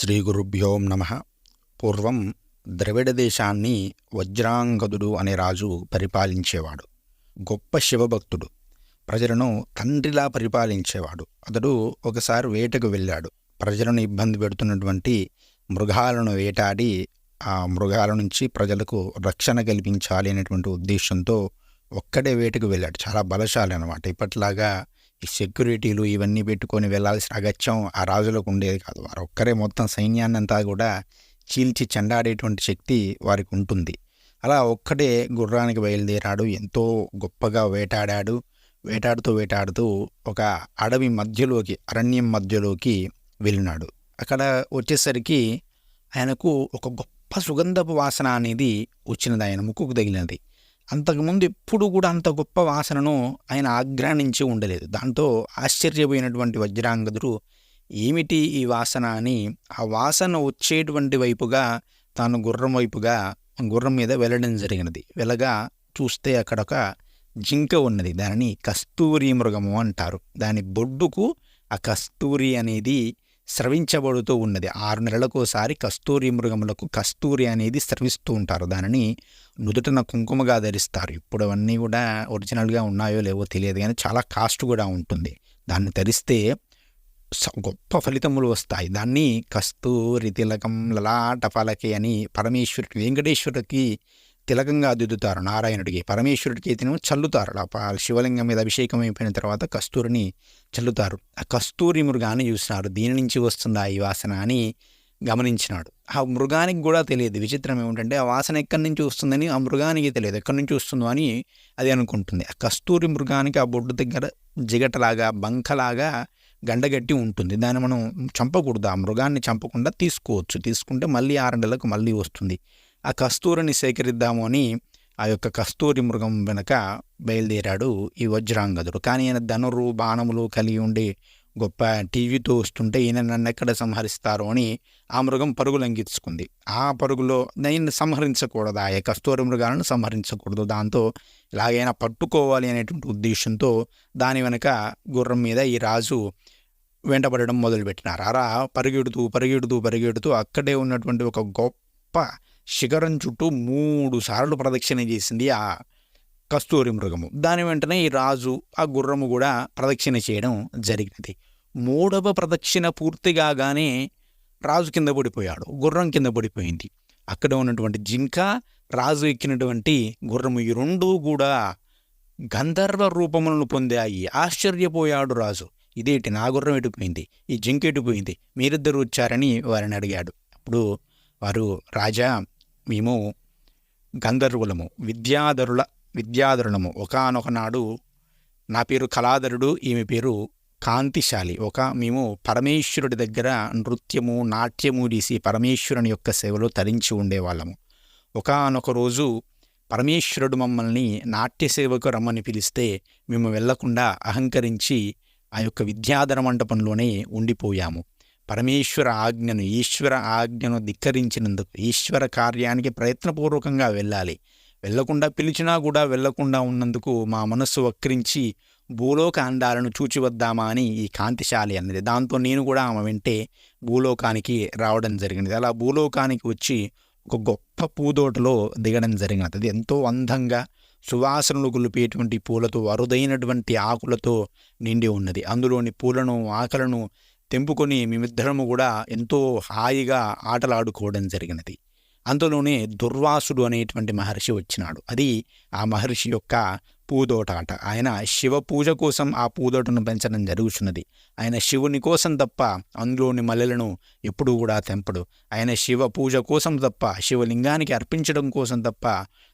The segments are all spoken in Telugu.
శ్రీ గురుభ్యో నమ. పూర్వం ద్రవిడ దేశాన్ని వజ్రాంగదుడు అనే రాజు పరిపాలించేవాడు. గొప్ప శివభక్తుడు. ప్రజలను తండ్రిలా పరిపాలించేవాడు. అతడు ఒకసారి వేటకు వెళ్ళాడు. ప్రజలను ఇబ్బంది పెడుతున్నటువంటి మృగాలను వేటాడి ఆ మృగాల నుంచి ప్రజలకు రక్షణ కల్పించాలి అనేటువంటి ఉద్దేశంతో ఒక్కడే వేటకు వెళ్ళాడు. చాలా బలశాలి అనమాట ఇప్పట్లాగా ఈ సెక్యూరిటీలు ఇవన్నీ పెట్టుకొని వెళ్ళాల్సిన అగత్యం ఆ రాజులకు ఉండేది కాదు. వారు ఒక్కరే మొత్తం సైన్యాన్ని అంతా కూడా చీల్చి చెండాడేటువంటి శక్తి వారికి ఉంటుంది. అలా ఒక్కడే గుర్రానికి బయలుదేరాడు. ఎంతో గొప్పగా వేటాడాడు. వేటాడుతూ వేటాడుతూ ఒక అడవి మధ్యలోకి అరణ్యం మధ్యలోకి వెళ్ళినాడు. అక్కడ వచ్చేసరికి ఆయనకు ఒక గొప్ప సుగంధపు వాసన అనేది వచ్చినది. ఆయన ముక్కుకు తగిలినది. అంతకుముందు ఎప్పుడు కూడా అంత గొప్ప వాసనను ఆయన ఆగ్రాణించి ఉండలేదు. దాంతో ఆశ్చర్యపోయినటువంటి వజ్రాంగదుడు ఏమిటి ఈ వాసన? అని ఆ వాసన వచ్చేటువంటి వైపుగా తాను గుర్రం వైపుగా గుర్రం మీద వెళ్ళడం జరిగినది. వెళ్ళగా చూస్తే అక్కడ ఒక జింక ఉన్నది. దానిని కస్తూరి మృగము అంటారు. దాని బొడ్డుకు ఆ కస్తూరి అనేది స్రవించబడుతూ ఉన్నది. ఆరు నెలలకోసారి కస్తూరి మృగములకు కస్తూరి అనేది స్రవిస్తూ ఉంటారు. దానిని నుదుటన కుంకుమగా ధరిస్తారు. ఇప్పుడు అవన్నీ కూడా ఒరిజినల్గా ఉన్నాయో లేవో తెలియదు కానీ చాలా కాస్ట్ కూడా ఉంటుంది. దాన్ని ధరిస్తే స- గొప్ప ఫలితములు వస్తాయి. దాన్ని కస్తూరి తిలకం లలాట ఫలకి అని పరమేశ్వరుడికి వెంకటేశ్వరుడికి తిలకంగా దిద్దుతారు నారాయణుడికి పరమేశ్వరుడికి అయితేనేమో చల్లుతారు. ఆ శివలింగం మీద అభిషేకం అయిపోయిన తర్వాత కస్తూరిని చల్లుతారు. ఆ కస్తూరి మృగాన్ని చూసినారు దీని నుంచి వస్తుందా ఈ వాసన అని గమనించినాడు. ఆ మృగానికి కూడా తెలియదు. విచిత్రం ఏమిటంటే ఆ వాసన ఎక్కడి నుంచి వస్తుందని ఆ మృగానికి తెలియదు. ఎక్కడి నుంచి వస్తుందో అని అది అనుకుంటుంది. ఆ కస్తూరి మృగానికి ఆ బొడ్డు దగ్గర జిగటలాగా బంకలాగా గండగట్టి ఉంటుంది. దాన్ని మనం చంపకూడదు. ఆ మృగాన్ని చంపకుండా తీసుకోవచ్చు. తీసుకుంటే మళ్ళీ ఆరు నెలలకు మళ్ళీ వస్తుంది. ఆ కస్తూరిని సేకరిద్దాము అని ఆ యొక్క కస్తూరి మృగం వెనక బయలుదేరాడు ఈ వజ్రాంగదుడు. కానీ ఈయన ధనురు బాణములు కలిగి ఉండి గొప్ప టీవీతో వస్తుంటే ఈయన నన్ను ఎక్కడ సంహరిస్తారు అని ఆ మృగం పరుగు లంఘించుకుంది. ఆ పరుగులో నేను సంహరించకూడదు? ఆ కస్తూరి మృగాలను సంహరించకూడదు. దాంతో ఎలాగైనా పట్టుకోవాలి అనేటువంటి ఉద్దేశంతో దాని వెనక గుర్రం మీద ఈ రాజు వెంటబడడం మొదలుపెట్టినారు. అలా పరిగెడుతూ పరిగెడుతూ పరిగెడుతూ అక్కడే ఉన్నటువంటి ఒక గొప్ప శిఖరం చుట్టూ మూడు సార్లు ప్రదక్షిణ చేసింది ఆ కస్తూరి మృగము. దాని వెంటనే ఈ రాజు ఆ గుర్రము కూడా ప్రదక్షిణ చేయడం జరిగినది. మూడవ ప్రదక్షిణ పూర్తి కాగానే రాజు కింద పడిపోయాడు గుర్రం కింద పడిపోయింది. అక్కడ ఉన్నటువంటి జింక రాజు ఎక్కినటువంటి గుర్రము ఈ రెండూ కూడా గంధర్వ రూపములను పొందాయి. ఆశ్చర్యపోయాడు రాజు. ఇదేటి నా గుర్రం ఎటుపోయింది? ఈ జింక ఎటుపోయింది? మీరిద్దరు వచ్చారని వారిని అడిగాడు. అప్పుడు వారు రాజా మేము గంధర్వులము విద్యాధరుల విద్యాధరులము. ఒకనొకనాడు నా పేరు కళాధరుడు ఈమె పేరు కాంతిశాలి. ఒక మేము పరమేశ్వరుడి దగ్గర నృత్యము నాట్యము తీసి పరమేశ్వరుని యొక్క సేవలో తరించి ఉండేవాళ్ళము. ఒకనొక రోజు పరమేశ్వరుడు మమ్మల్ని నాట్య సేవకు రమ్మని పిలిస్తే మేము వెళ్ళకుండా అహంకరించి ఆ యొక్క విద్యాధర మంటపంలోనే ఉండిపోయాము. పరమేశ్వర ఆజ్ఞను ఈశ్వర ఆజ్ఞను ధిక్కరించినందుకు ఈశ్వర కార్యానికి ప్రయత్నపూర్వకంగా వెళ్ళాలి. వెళ్ళకుండా పిలిచినా కూడా వెళ్ళకుండా ఉన్నందుకు మా మనస్సు వక్రించి భూలోకాండాలను చూచివద్దామా చూచి వద్దామా అని ఈ కాంతిశాలి అన్నది. దాంతో నేను కూడా ఆమె వెంటే భూలోకానికి రావడం జరిగినది. అలా భూలోకానికి వచ్చి ఒక గొప్ప పూదోటలో దిగడం జరిగినది. అది ఎంతో అందంగా సువాసనలు గొలిపేటువంటి పూలతో అరుదైనటువంటి ఆకులతో నిండి ఉన్నది. అందులోని పూలను ఆకలను తెంపుకొని మేమిద్దరము కూడా ఎంతో హాయిగా ఆటలాడుకోవడం జరిగినది. అందులోనే దుర్వాసుడు అనేటువంటి మహర్షి వచ్చినాడు. అది ఆ మహర్షి యొక్క పూదోట ఆట ఆయన శివ పూజ కోసం ఆ పూదోటను పెంచడం జరుగుతున్నది ఆయన శివుని కోసం తప్ప అందులోని మల్లెలను ఎప్పుడూ కూడా తెంపడు. ఆయన శివ పూజ కోసం తప్ప శివలింగానికి అర్పించడం కోసం తప్ప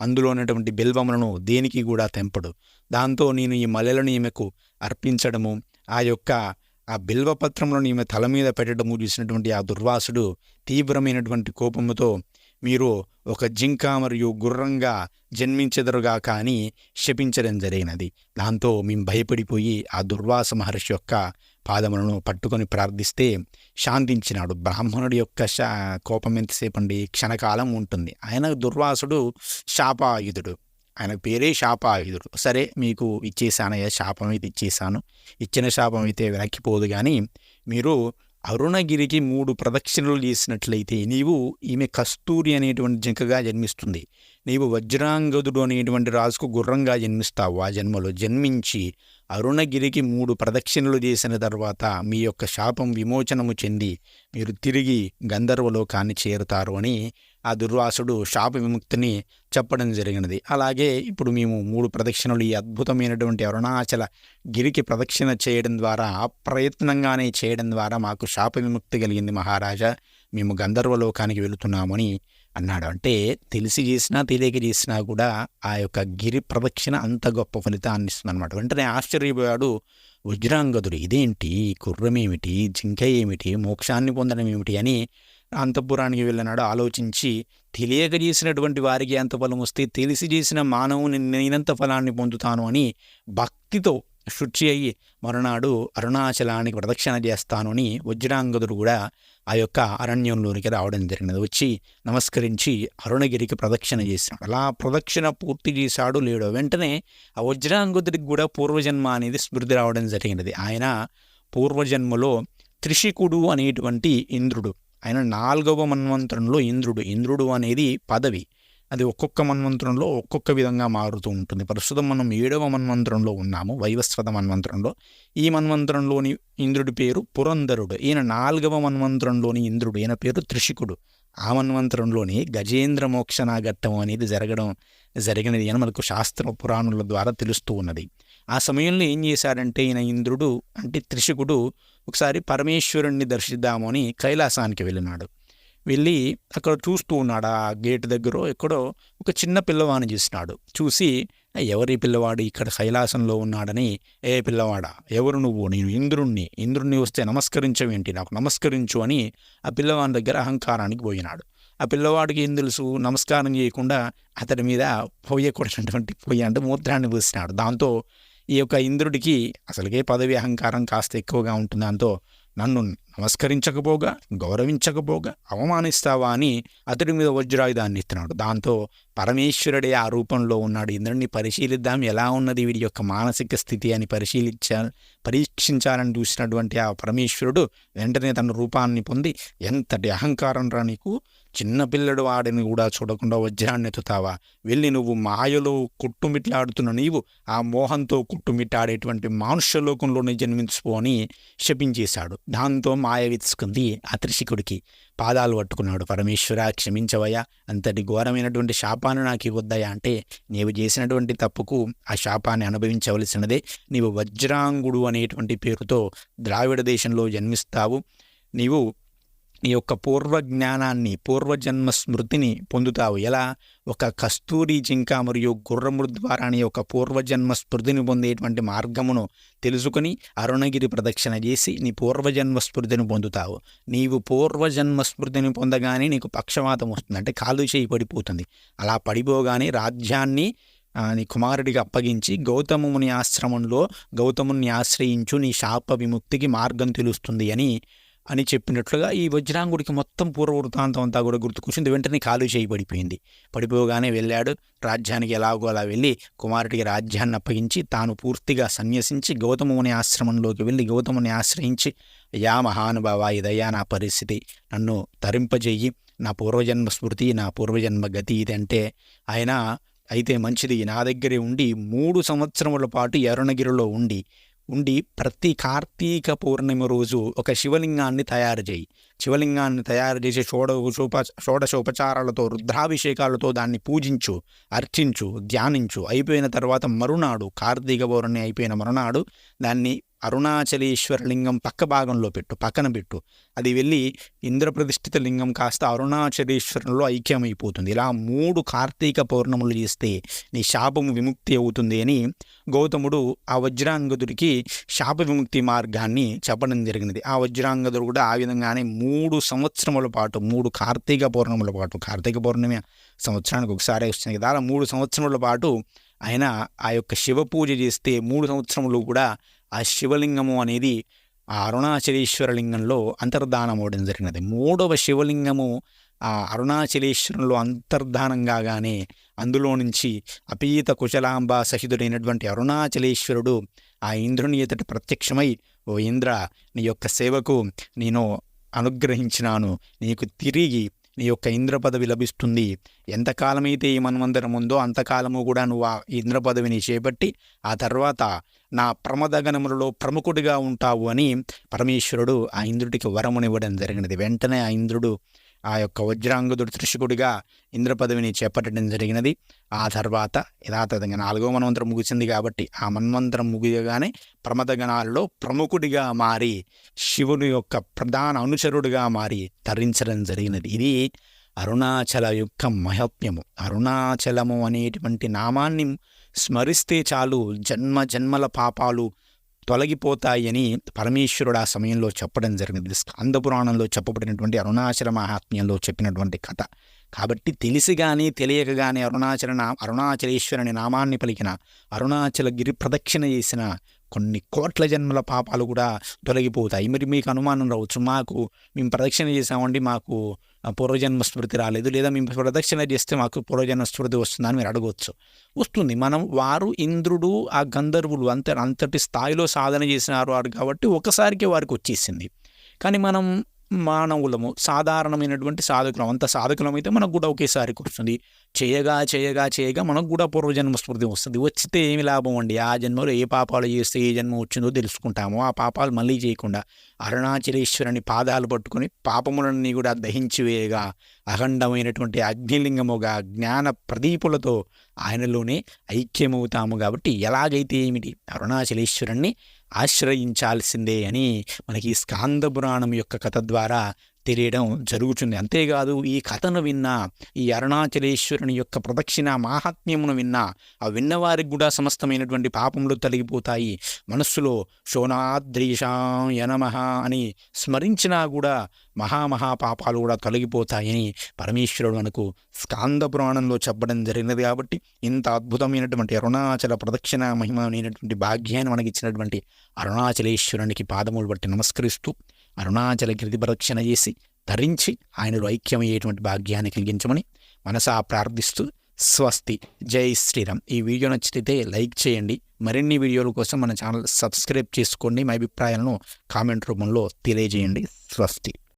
అందులోనటువంటి బిల్వములను దేనికి కూడా తెంపడు. దాంతో నేను ఈ మల్లెలను ఈమెకు అర్పించడము ఆ యొక్క ఆ బిల్వపత్రములను ఈమె తల మీద పెట్టడము చూసినటువంటి ఆ దుర్వాసుడు తీవ్రమైనటువంటి కోపముతో మీరు ఒక జింక మరియు గుర్రంగా జన్మించెదరుగా కానీ శపించడం జరిగినది. దాంతో మేము భయపడిపోయి ఆ దుర్వాస మహర్షి యొక్క పాదములను పట్టుకొని ప్రార్థిస్తే శాంతించినాడు. బ్రాహ్మణుడి యొక్క శా కోపం ఎంతసేపండి క్షణకాలం ఉంటుంది. ఆయన దుర్వాసుడు శాపాయుధుడు. ఆయన పేరే శాపాయుధుడు. సరే మీకు ఇచ్చేసానయ్యా శాపం అయితే ఇచ్చేసాను ఇచ్చిన శాపం అయితే వెనక్కిపోదు కానీ మీరు అరుణగిరికి మూడు ప్రదక్షిణలు చేసినట్లయితే నీవు ఈమె కస్తూరి అనేటువంటి జింకగా జన్మిస్తుంది. నీవు వజ్రాంగదుడు అనేటువంటి రాజుకు గుర్రంగా జన్మిస్తావు. ఆ జన్మలో జన్మించి అరుణగిరికి మూడు ప్రదక్షిణలు చేసిన తర్వాత మీ యొక్క శాపం విమోచనము చెంది మీరు తిరిగి గంధర్వలోకాన్ని చేరుతారు అని ఆ దుర్వాసుడు శాప విముక్తిని చెప్పడం జరిగినది. అలాగే ఇప్పుడు మేము మూడు ప్రదక్షిణలు ఈ అద్భుతమైనటువంటి అరుణాచల గిరికి ప్రదక్షిణ చేయడం ద్వారా అప్రయత్నంగానే చేయడం ద్వారా మాకు శాప విముక్తి కలిగింది మహారాజా. మేము గంధర్వలోకానికి వెళుతున్నామని అన్నాడు. అంటే తెలిసి చేసినా తెలియక చేసినా కూడా ఆ యొక్క గిరి ప్రదక్షిణ అంత గొప్ప ఫలితాన్ని ఇస్తుంది అనమాట వెంటనే ఆశ్చర్యపోయాడు వజ్రాంగదుడు. ఇదేంటి? కుర్రమేమిటి? జింక ఏమిటి? మోక్షాన్ని పొందడం ఏమిటి? అని అంతఃపురానికి వెళ్ళినాడు. ఆలోచించి తెలియక చేసినటువంటి వారికి ఎంత ఫలం వస్తే తెలిసి చేసిన మానవుని నేనంత ఫలాన్ని పొందుతాను అని భక్తితో శుచి అయ్యి మరునాడు అరుణాచలానికి ప్రదక్షిణ చేస్తాను అని వజ్రాంగదుడు కూడా ఆ యొక్క అరణ్యంలోనికి రావడం జరిగినది. వచ్చి నమస్కరించి అరుణగిరికి ప్రదక్షిణ చేసినాడు. అలా ప్రదక్షిణ పూర్తి చేశాడు లేడో. వెంటనే ఆ వజ్రాంగదుడికి కూడా పూర్వజన్మ అనేది స్మృతి రావడం జరిగినది. ఆయన పూర్వజన్మలో త్రిషికుడు అనేటువంటి ఇంద్రుడు. ఆయన నాలుగవ మన్వంతరంలో ఇంద్రుడు. ఇంద్రుడు అనేది పదవి. అది ఒక్కొక్క మన్వంతరంలో ఒక్కొక్క విధంగా మారుతూ ఉంటుంది. ప్రస్తుతం మనం ఏడవ మన్వంతరంలో ఉన్నాము వైవస్వత మన్వంతరంలో. ఈ మన్వంతరంలోని ఇంద్రుడి పేరు పురంధరుడు. ఈయన నాలుగవ మన్వంతరంలోని ఇంద్రుడు. ఈయన పేరు త్రిషికుడు ఆ మన్వంతరంలోని గజేంద్ర మోక్షణాఘట్టం అనేది జరగడం జరిగినది అని మనకు శాస్త్ర పురాణుల ద్వారా తెలుస్తూ ఉన్నది. ఆ సమయంలో ఏం చేశాడంటే ఈయన ఇంద్రుడు అంటే త్రిషకుడు ఒకసారి పరమేశ్వరుణ్ణి దర్శిద్దామని కైలాసానికి వెళ్ళినాడు. వెళ్ళి అక్కడ చూస్తూ ఉన్నాడు. ఆ గేట్ దగ్గర ఎక్కడో ఒక చిన్న పిల్లవాడిని చూసినాడు. చూసి ఎవరి పిల్లవాడు ఇక్కడ కైలాసంలో ఉన్నాడని? ఏ పిల్లవాడా? ఎవరు నువ్వు? నేను ఇంద్రుణ్ణి. ఇంద్రుణ్ణి వస్తే నమస్కరించవేంటి? నాకు నమస్కరించు అని ఆ పిల్లవాని దగ్గర అహంకారానికి పోయినాడు. ఆ పిల్లవాడికి ఏం తెలుసు? నమస్కారం చేయకుండా అతడి మీద పోయకూడనటువంటి పొయ్యి అంటే మూత్రాన్ని పూసినాడు. దాంతో ఈ యొక్క ఇంద్రుడికి అసలుగే పదవి అహంకారం కాస్త ఎక్కువగా ఉంటుంది. దాంతో నన్ను నమస్కరించకపోగా గౌరవించకపోగా అవమానిస్తావా అని అతడి మీద వజ్రాయుధాన్ని ఇస్తున్నాడు దాంతో పరమేశ్వరుడే ఆ రూపంలో ఉన్నాడు. ఇంద్రుడిని పరిశీలిద్దాం. ఎలా ఉన్నది వీడి యొక్క మానసిక స్థితి అని పరిశీలించా పరీక్షించాలని చూసినటువంటి ఆ పరమేశ్వరుడు వెంటనే తన రూపాన్ని పొంది ఎంతటి అహంకారం రా నీకు? చిన్నపిల్లడు వాడిని కూడా చూడకుండా వజ్రాన్ని ఎత్తుతావా? వెళ్ళి నువ్వు మాయలో కుట్టుమిట్లాడుతున్న నీవు ఆ మోహంతో కుట్టుమిట్టాడేటువంటి మానుష్యలోకంలోనే జన్మించుకో అని శపించేశాడు. దాంతో మాయ విత్సుకుంది ఆ త్రిషికుడికి పాదాలు పట్టుకున్నాడు. పరమేశ్వర క్షమించవయ్యా. అంతటి ఘోరమైనటువంటి శాపాన్ని నాకు ఇవ్వద్దయా అంటే నీవు చేసినటువంటి తప్పుకు ఆ శాపాన్ని అనుభవించవలసినదే. నీవు వజ్రాంగుడు అనేటువంటి పేరుతో ద్రావిడ దేశంలో జన్మిస్తావు. నీవు నీ యొక్క పూర్వ జ్ఞానాన్ని పూర్వజన్మ స్మృతిని పొందుతావు. ఎలా? ఒక కస్తూరి జింక మరియు గుర్రము ద్వారా నీ యొక్క పూర్వజన్మ స్మృతిని పొందేటువంటి మార్గమును తెలుసుకుని అరుణగిరి ప్రదక్షిణ చేసి నీ పూర్వజన్మ స్మృతిని పొందుతావు. నీవు పూర్వజన్మ స్మృతిని పొందగానే నీకు పక్షవాతం వస్తుంది. అంటే కాలు చేయి పడిపోతుంది. అలా పడిపోగానే రాజ్యాన్ని నీ కుమారుడికి అప్పగించి గౌతముని ఆశ్రమంలో గౌతముని ఆశ్రయించు నీ శాప విముక్తికి మార్గం తెలుస్తుంది అని అని చెప్పినట్లుగా ఈ వజ్రాంగుడికి మొత్తం పూర్వ వృత్తాంతం అంతా కూడా గుర్తుకొచ్చింది. వెంటనే కాలు చేయి పడిపోయింది. పడిపోగానే వెళ్ళాడు. రాజ్యానికి ఎలాగో అలా వెళ్ళి కుమారుడికి రాజ్యాన్ని అప్పగించి తాను పూర్తిగా సన్యసించి గౌతముని ఆశ్రమంలోకి వెళ్ళి గౌతముని ఆశ్రయించి యా మహానుభావ ఇదయ్యా నా పరిస్థితి. నన్ను తరింపజేయి. నా పూర్వజన్మ స్మృతి నా పూర్వజన్మ గతి ఇదంటే ఆయన అయితే మంచిది. నా దగ్గరే ఉండి మూడు సంవత్సరముల పాటు అరుణగిరిలో ఉండి ఉండి ప్రతి కార్తీక పౌర్ణమి రోజు ఒక శివలింగాన్ని తయారు చేయి. శివలింగాన్ని తయారు చేసి షోడోప షోడశోపచారాలతో రుద్రాభిషేకాలతో దాన్ని పూజించు అర్చించు ధ్యానించు. అయిపోయిన తర్వాత మరునాడు కార్తీక పౌర్ణమి అయిపోయిన మరునాడు దాన్ని అరుణాచలేశ్వర లింగం పక్క భాగంలో పెట్టు పక్కన పెట్టు. అది వెళ్ళి ఇంద్రప్రతిష్ఠిత లింగం కాస్త అరుణాచలేశ్వరంలో ఐక్యమైపోతుంది. ఇలా మూడు కార్తీక పౌర్ణములు చేస్తే నీ శాపము విముక్తి అవుతుంది అని గౌతముడు ఆ వజ్రాంగదుడికి శాప విముక్తి మార్గాన్ని చెప్పడం జరిగినది. ఆ వజ్రాంగదుడు కూడా ఆ విధంగానే మూడు సంవత్సరముల పాటు మూడు కార్తీక పౌర్ణముల పాటు కార్తీక పౌర్ణమి సంవత్సరానికి ఒకసారి వస్తుంది కదా అలా మూడు సంవత్సరముల పాటు ఆయన ఆ యొక్క శివ పూజ చేస్తే మూడు సంవత్సరములు కూడా ఆ శివలింగము అనేది ఆ అరుణాచలేశ్వర లింగంలో అంతర్ధానం అవడం జరిగినది. మూడవ శివలింగము ఆ అరుణాచలేశ్వరంలో అంతర్ధానం కాగానే అందులో నుంచి అపీత కుశలాంబ సహితుడైనటువంటి అరుణాచలేశ్వరుడు ఆ ఇంద్రుని ఎదుట ప్రత్యక్షమై ఓ ఇంద్ర నీ యొక్క సేవకు నేను అనుగ్రహించినాను. నీకు తిరిగి నీ యొక్క ఇంద్ర పదవి లభిస్తుంది. ఎంతకాలమైతే ఈ మన్వంతరం ఉందో అంతకాలము కూడా నువ్వు ఆ ఇంద్ర పదవిని చేపట్టి ఆ తర్వాత నా ప్రమదగణములలో ప్రముఖుడిగా ఉంటావు అని పరమేశ్వరుడు ఆ ఇంద్రుడికి వరమునివ్వడం జరిగినది. వెంటనే ఆ ఇంద్రుడు ఆ యొక్క వజ్రాంగుదుడు త్రిషుకుడిగా ఇంద్ర పదవిని చేపట్టడం జరిగినది. ఆ తర్వాత యథాతథంగా నాలుగో మన్వంతరం ముగిసింది కాబట్టి ఆ మన్వంతరం ముగియగానే ప్రమదగణాలలో ప్రముఖుడిగా మారి శివుని యొక్క ప్రధాన అనుచరుడిగా మారి తరించడం జరిగినది. ఇది అరుణాచల యొక్క మహత్యము. అరుణాచలము అనేటువంటి నామాన్ని స్మరిస్తే చాలు జన్మ జన్మల పాపాలు తొలగిపోతాయని పరమేశ్వరుడు ఆ సమయంలో చెప్పడం జరిగింది. స్కందపురాణంలో చెప్పబడినటువంటి అరుణాచల మహాత్మ్యంలో చెప్పినటువంటి కథ. కాబట్టి తెలిసి కానీ తెలియక కానీ అరుణాచల నా అరుణాచలేశ్వరుని నామాన్ని పలికిన అరుణాచల గిరి ప్రదక్షిణ చేసిన కొన్ని కోట్ల జన్మల పాపాలు కూడా తొలగిపోతాయి. మరి మీకు అనుమానం రావచ్చు. మాకు మేము ప్రదక్షిణ చేసామండి మాకు పూర్వజన్మ స్మృతి రాలేదు లేదా మేము ప్రదక్షిణ చేస్తే మాకు పూర్వజన్మ స్మృతి వస్తుందని మీరు అడగవచ్చు వస్తుంది. మనం వారు ఇంద్రుడు ఆ గంధర్వులు అంత అంతటి స్థాయిలో సాధన చేసినారు వారు కాబట్టి ఒకసారికి వారికి వచ్చేసింది. కానీ మనం మానవులము సాధారణమైనటువంటి సాధకులం అంత సాధకులం అయితే మనకు కూడా ఒకేసారికి వస్తుంది చేయగా చేయగా చేయగా మనకు కూడా పూర్వజన్మ స్మృతి వస్తుంది. వచ్చితే ఏమి లాభం అండి? ఆ జన్మలో ఏ పాపాలు చేస్తే ఏ జన్మ వచ్చిందో తెలుసుకుంటాము. ఆ పాపాలు మళ్ళీ చేయకుండా అరుణాచలేశ్వరుని పాదాలు పట్టుకొని పాపములన్నీ కూడా దహించి వేయగా అఖండమైనటువంటి అగ్నిలింగముగా జ్ఞాన ప్రదీపులతో ఆయనలోనే ఐక్యమవుతాము కాబట్టి ఎలాగైతే ఏమిటి? అరుణాచలేశ్వరుణ్ణి ఆశ్రయించాల్సిందే అని మనకి స్కాంద పురాణం యొక్క కథ ద్వారా తెలియడం జరుగుతుంది. అంతేకాదు ఈ కథను విన్నా ఈ అరుణాచలేశ్వరుని యొక్క ప్రదక్షిణ మాహాత్మ్యమును విన్నా ఆ విన్నవారికి కూడా సమస్తమైనటువంటి పాపములు తొలగిపోతాయి. మనస్సులో శోనాద్రీషాయ నమః అని స్మరించినా కూడా మహామహా పాపాలు కూడా తొలగిపోతాయని పరమేశ్వరుడు మనకు స్కాంద పురాణంలో చెప్పడం జరిగినది కాబట్టి ఇంత అద్భుతమైనటువంటి అరుణాచల ప్రదక్షిణ మహిమ అనేటువంటి భాగ్యాన్ని మనకి ఇచ్చినటువంటి అరుణాచలేశ్వరునికి పాదములు బట్టి నమస్కరిస్తూ అరుణాచల గిరి ప్రదక్షిణ చేసి ధరించి ఆయనలో ఐక్యమయ్యేటువంటి భాగ్యాన్ని కలిగించమని మనసా ప్రార్థిస్తూ స్వస్తి. జై శ్రీరామ్. ఈ వీడియో నచ్చితే లైక్ చేయండి. మరిన్ని వీడియోల కోసం మన ఛానల్ సబ్స్క్రైబ్ చేసుకోండి. మీ అభిప్రాయాలను కామెంట్ రూపంలో తెలియజేయండి. స్వస్తి.